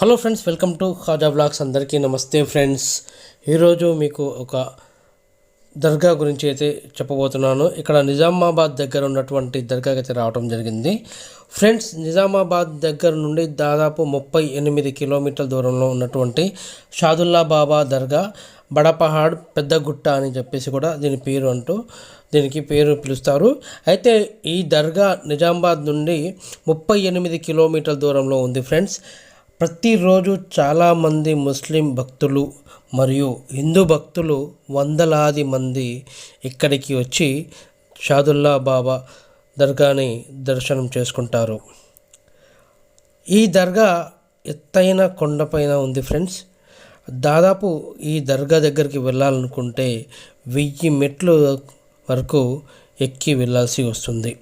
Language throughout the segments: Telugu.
Hello friends welcome to Khaja blogs అందరికీ నమస్తే ఫ్రెండ్స్ ఈరోజు మీకు ఒక దర్గా గురించి అయితే చెప్పబోతున్నాను. ఇక్కడ నిజామాబాద్ దగ్గర ఉన్నటువంటి దర్గాకి అయితే రావడం జరిగింది. ఫ్రెండ్స్ నిజామాబాద్ దగ్గర నుండి దాదాపు ముప్పై ఎనిమిది కిలోమీటర్ల దూరంలో ఉన్నటువంటి షాదుల్లా బాబా దర్గా బడపహాడ్ పెద్దగుట్ట అని చెప్పేసి కూడా దీని పేరు అంటూ దీనికి పేరు పిలుస్తారు. అయితే ఈ దర్గా నిజామాబాద్ నుండి ముప్పై ఎనిమిది కిలోమీటర్ల దూరంలో ఉంది ఫ్రెండ్స్ ప్రతిరోజు చాలామంది ముస్లిం భక్తులు మరియు హిందూ భక్తులు వందలాది మంది ఇక్కడికి వచ్చి షాదుల్లా బాబా దర్గాని దర్శనం చేసుకుంటారు. ఈ దర్గా ఎత్తైన కొండపైన ఉంది ఫ్రెండ్స్. దాదాపు ఈ దర్గా దగ్గరికి వెళ్ళాలనుకుంటే వెయ్యి మెట్లు వరకు ఎక్కి వెళ్ళాల్సి వస్తుంది.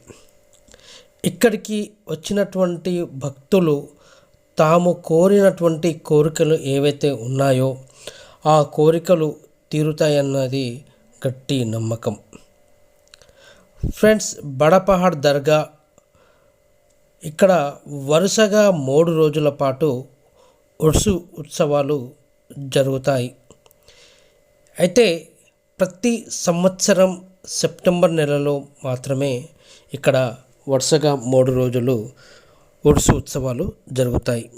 ఇక్కడికి వచ్చినటువంటి భక్తులు తాము కోరినటువంటి కోరికలు ఏవైతే ఉన్నాయో ఆ కోరికలు తీరుతాయన్నది గట్టి నమ్మకం. ఫ్రెండ్స్ బడపహాడ్ దర్గా ఇక్కడ వరుసగా మూడు రోజుల పాటు ఉర్సు ఉత్సవాలు జరుగుతాయి. అయితే ప్రతి సంవత్సరం సెప్టెంబర్ నెలలో మాత్రమే ఇక్కడ వరుసగా మూడు రోజులు ఉర్సు ఉత్సవాలు జరుగుతాయి.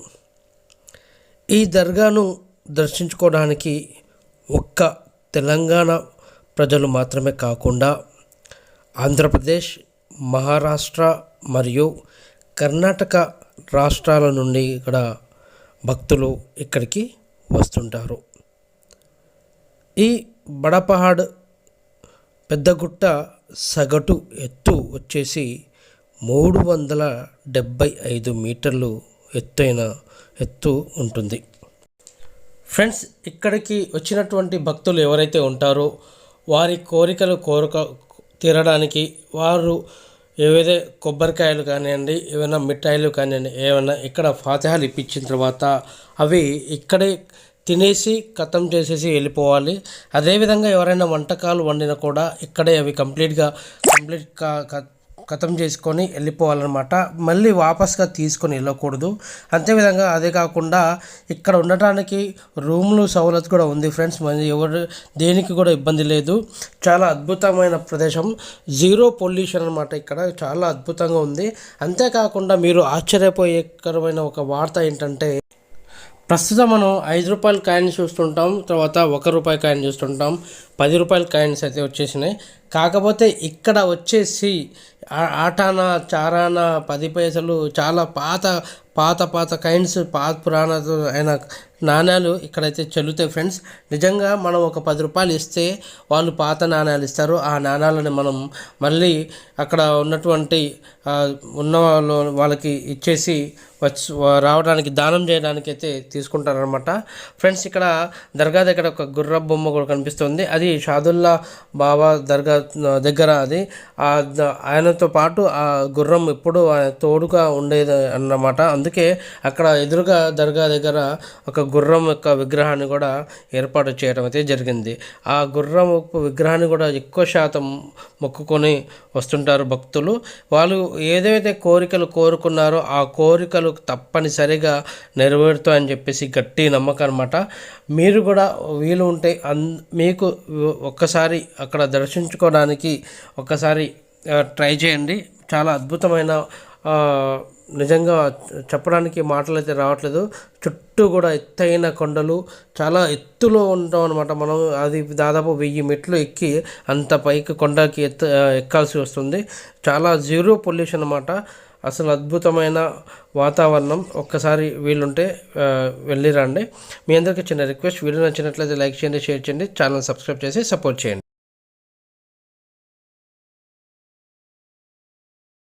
ఈ దర్గాను దర్శించుకోవడానికి ఒక్క తెలంగాణ ప్రజలు మాత్రమే కాకుండా ఆంధ్రప్రదేశ్ మహారాష్ట్ర మరియు కర్ణాటక రాష్ట్రాల నుండి ఇక్కడ భక్తులు ఇక్కడికి వస్తుంటారు. ఈ బడపహాడ్ పెద్దగుట్ట సగటు ఎత్తు వచ్చేసి మూడు వందల డెబ్భై ఐదు మీటర్లు ఎత్తైన ఎత్తు ఉంటుంది. ఫ్రెండ్స్ ఇక్కడికి వచ్చినటువంటి భక్తులు ఎవరైతే ఉంటారో వారి కోరికలు కోరుక తీరడానికి వారు ఏవైతే కొబ్బరికాయలు కానివ్వండి ఏమైనా మిఠాయిలు కానివ్వండి ఏమైనా ఇక్కడ ఫాతిహాలు ఇప్పించిన తర్వాత అవి ఇక్కడే తినేసి కథం చేసేసి వెళ్ళిపోవాలి. అదేవిధంగా ఎవరైనా వంటకాలు వండినా కూడా ఇక్కడే అవి కంప్లీట్గా కంప్లీట్ కా ఖతం చేసుకొని వెళ్ళిపోవాలన్నమాట. మళ్ళీ వాపస్గా తీసుకొని వెళ్ళకూడదు. అంతేవిధంగా అదే కాకుండా ఇక్కడ ఉండటానికి రూమ్లు సౌలత్ కూడా ఉంది ఫ్రెండ్స్. మరి ఎవరు దేనికి కూడా ఇబ్బంది లేదు. చాలా అద్భుతమైన ప్రదేశం. జీరో పొల్యూషన్ అనమాట ఇక్కడ. చాలా అద్భుతంగా ఉంది. అంతేకాకుండా మీరు ఆశ్చర్యపోయేకరమైన ఒక వార్త ఏంటంటే ప్రస్తుతం మనం ఐదు రూపాయల కాయిన్ చూస్తుంటాం తర్వాత ఒక రూపాయి కాయిన్ చూస్తుంటాం. పది రూపాయల కాయిన్స్ అయితే వచ్చేసినాయి. కాకపోతే ఇక్కడ వచ్చేసి ఆటాన చారాన పది పైసలు చాలా పాత పాత పాత కైండ్స్ పాత పురాణ అయిన నాణ్యాలు ఇక్కడైతే చెల్లుతాయి ఫ్రెండ్స్. నిజంగా మనం ఒక పది రూపాయలు ఇస్తే వాళ్ళు పాత నాణ్యాలు ఇస్తారు. ఆ నాణ్యాలను మనం మళ్ళీ అక్కడ ఉన్నటువంటి ఉన్న వాళ్ళు వాళ్ళకి ఇచ్చేసి వచ్చి రావడానికి దానం చేయడానికి అయితే తీసుకుంటారనమాట ఫ్రెండ్స్ ఇక్కడ దర్గా దగ్గర ఒక గుర్ర బొమ్మ కూడా కనిపిస్తుంది. అది షాదుల్లా బాబా దర్గా దగ్గర అది. ఆయనతో పాటు ఆ గుర్రం ఎప్పుడు తోడుగా ఉండేది అన్నమాట. అందుకే అక్కడ ఎదురుగా దర్గా దగ్గర ఒక గుర్రం యొక్క విగ్రహాన్ని కూడా ఏర్పాటు చేయడం అయితే జరిగింది. ఆ గుర్రం విగ్రహాన్ని కూడా ఎక్కువ శాతం మొక్కుకొని వస్తుంటారు భక్తులు. వాళ్ళు ఏదైతే కోరికలు కోరుకున్నారో ఆ కోరికలు తప్పనిసరిగా నెరవేరుతాయని చెప్పేసి గట్టి నమ్మకం అనమాట మీరు కూడా వీలు ఉంటే అన్ మీకు ఒక్కసారి అక్కడ దర్శించుకోవడానికి ఒక్కసారి ట్రై చేయండి. చాలా అద్భుతమైన నిజంగా చెప్పడానికి మాటలు అయితే రావట్లేదు. చుట్టూ కూడా ఎత్తైన కొండలు చాలా ఎత్తులో ఉంటాం అనమాట మనం. అది దాదాపు వెయ్యి మెట్లు ఎక్కి అంత పైకి కొండకి ఎత్త ఎక్కాల్సి వస్తుంది. చాలా జీరో పొల్యూషన్ అనమాట అసలు అద్భుతమైన వాతావరణం. ఒక్కసారి వీలుంటే వెళ్ళిరండి మీ అందరికీ చిన్న రిక్వెస్ట్ వీడియో నచ్చినట్లయితే లైక్ చేయండి షేర్ చేయండి ఛానల్ సబ్స్క్రైబ్ చేసి సపోర్ట్ చేయండి.